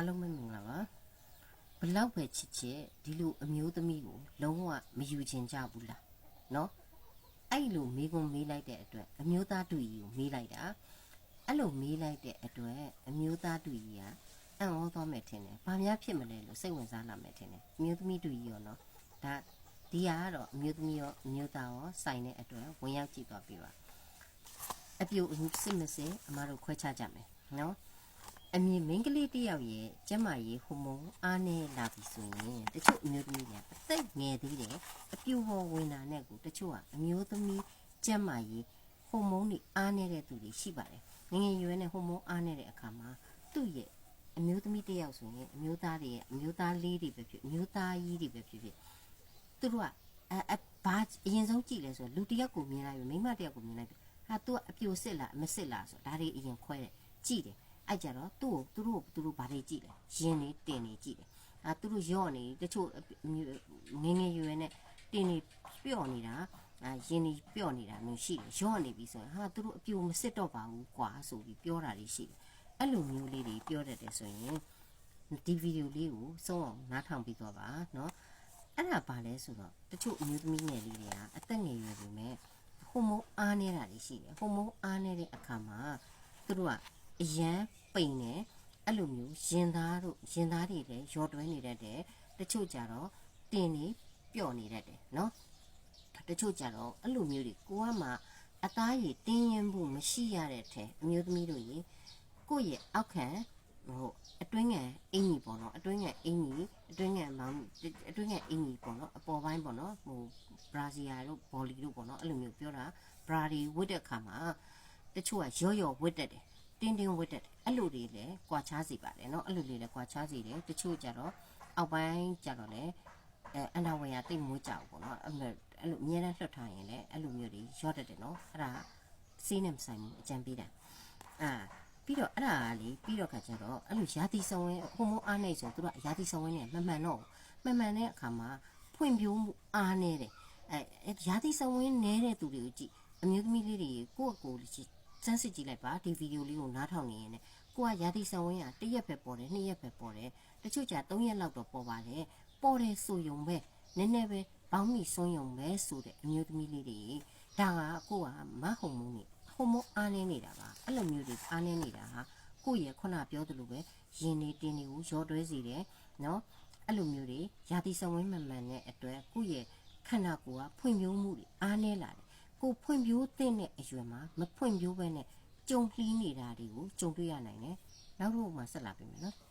အားလုံးပဲမင်္ဂလာပါဘလောက်ပဲချစ်ချစ်ဒီလိုအမျိုးသမီးကိုလုံးဝမယူချင်ကြဘူးလားနော်အဲ့လိုမေးခွန်းမေးလိုက်တဲ့အတွက်အမျိုးသားတူကြီးကိုမေးလိုက်တာအဲ့လိုမေးလိုက်တဲ့အတွက်အမျိုးသားတူကြီးကအံ့ဩသွားမယ်ထင်တယ်ဘာများဖြစ်မလဲလို့စိတ်ဝင်စားလာမယ်ထင်တယ်အမျိုးသမီးတူကြီးရောနော်ဒါဒီဟာကတော့အမျိုးသမီးရောအမျိုးသားရောဆိုင်တဲ့အတွက်ဝင်ရောက်ကြည့်သွားပြီပါအပြိုအမှုစစ်မစစ်အမတို့ခွဲခြားကြမယ်နော် အမြင်မိန်းကလေးတစ်ယောက်ရဲ့ကျမကြီးဟိုမုံအားနေလာပြီဆိုရင်တချို့အမျိုးသမီးတွေကအသက်ငယ်သေးတယ်အပြူဟောဝင်တာနဲ့ကိုတချို့ကအမျိုးသမီးကျမကြီးဟိုမုံတွေအားနေတဲ့သူတွေရှိပါတယ်ငယ်ငယ်ရွယ်နဲ့ဟိုမုံအားနေတဲ့အခါမှာသူ့ရဲ့အမျိုးသမီးတစ်ယောက်ဆိုရင်အမျိုးသားတွေရဲ့အမျိုးသားလေးတွေပဲဖြစ်အမျိုးသားကြီးတွေပဲဖြစ်ဖြစ်သူတို့ကအအဘာအရင်ဆုံးကြည့်လဲဆိုတော့လူတစ်ယောက်ကိုမြင်လိုက်ပြီမိန်းမတစ်ယောက်ကိုမြင်လိုက်ပြီဟာသူကအပြိုစစ်လားမစစ်လားဆိုတော့ဒါတွေအရင်ခွဲတယ်ကြည့်တယ် အဲ့ကြတော့သူ့ကိုသူတို့သူတို့ဗာတွေကြည့်တယ်ရင်းနေတင်နေကြည့်တယ်အာသူတို့ရော့နေတချို့ငငယ်ရွယ်နဲ့တင်နေပြော့နေတာအာရင်းနေပြော့နေတာမျိုးရှိတယ်ရော့နေပြီဆိုရင်ဟာသူတို့အပြိုမစစ်တော့ပါဘူးကွာဆိုပြီးပြောတာတွေရှိတယ်အဲ့လိုမျိုးလေးတွေပြောတတ်တယ်ဆိုရင်ဒီဗီဒီယိုလေးကိုစုံအောင်နားထောင်ပြီးတော့ပါเนาะအဲ့ဒါဘာလဲဆိုတော့တချို့အမျိုးသမီးငယ်လေးတွေကအသက်ငယ်ရွယ်ပြီမဲ့ဟိုမုန်းအားနေတာတွေရှိတယ်ဟိုမုန်းအားနေတဲ့အခါမှာသူတို့က အရန်ပိန်နေအဲ့လိုမျိုးရင်သားတို့ရင်သားတွေလည်းရောတွဲနေတတ်တယ်တချို့ကြတော့တင်နေပျော့နေတတ်တယ်နော်တချို့ကြတော့အဲ့လိုမျိုးတွေကိုကမှအသားရည်တင်းရင်မှုမရှိရတဲ့ထဲအမျိုးသမီးတို့ရေကိုယ့်ရဲ့အောက်ခံဟိုအတွင်းငယ်အင်ကြီးပေါ့နော်အတွင်းငယ်အင်ကြီးအတွင်းငယ်မောင်အတွင်းငယ်အင်ကြီးပေါ့နော်အပေါ်ပိုင်းပေါ့နော်ဟိုဘရာဇီယာတို့ဘောလီတို့ပေါ့နော်အဲ့လိုမျိုးပြောတာဘရာတွေဝတ်တဲ့ခါမှာတချို့ကရော့ရော့ဝတ်တတ်တယ် တင်းတင်းဝတ်တက်တယ်အဲ့လိုတွေလည်းကွာခြားစီပါတယ်เนาะအဲ့လိုလေးလည်းကွာခြားစီတယ်တချို့ကြတော့အောက်ပိုင်းကြတော့လည်းအဲအနာဝယ်ရတိတ်မွေးကြဘူးပေါ့နော်အဲ့လိုအဲ့လိုအများနဲ့လွတ်ထားရင်လည်းအဲ့လိုမျိုးတွေရော့တက်တယ်เนาะအဲ့ဒါစီးနေမဆိုင်ဘူးအကြံပေးတာအာပြီးတော့အဲ့ဒါကလေပြီးတော့ခါကျတော့အဲ့လိုရာသီဆောင်ဝင်ဟိုမိုအားနေဆိုသူတို့ကရာသီဆောင်ဝင်နေမမှန်တော့မမှန်တဲ့အခါမှာဖွံ့ဖြိုးမှုအားနေတယ်အဲရာသီဆောင်ဝင်နေတဲ့သူတွေကိုကြည့်အမျိုးသမီးလေးတွေကိုယ့်အကိုလေးကြည့် စမ်းစစ်ကြည့်လိုက်ပါဒီဗီဒီယိုလေးကိုနားထောင်နေရင်လည်းကိုကရာသီဆောင်ဝင်းကတစ်ရက်ပဲပေါ်တယ်နှစ်ရက်ပဲပေါ်တယ်တချို့ကြသုံးရက်လောက်တော့ပေါ်ပါတယ်ပေါ်တယ်ဆိုယုံပဲနည်းနည်းပဲဘောင်းမီစွန်းယုံပဲဆိုတဲ့အမျိုးသမီးလေးတွေဒါကကိုကမဟုံမုန်းနေဟိုမုန်းအားနေနေတာပါအဲ့လိုမျိုးတွေအားနေနေတာဟာကိုရဲ့ခုနပြောသလိုပဲရင်နေတင်းနေကိုရောတွဲစီတယ်နော်အဲ့လိုမျိုးတွေရာသီဆောင်ဝင်းမှန်မှန်နဲ့အတွက်ကိုရဲ့ခန္ဓာကိုယ်ကဖွံ့ဖြိုးမှုတွေအားနေလာတယ် ကိုဖွံ့ဖြိုးတဲ့အရွယ်မှာမဖွံ့ဖြိုးဘဲနဲ့ကြုံလှီးနေတာတွေကိုကြုံတွေ့ရနိုင်တယ်။နောက်တော့မှဆက်လာပြင်မယ်နော်။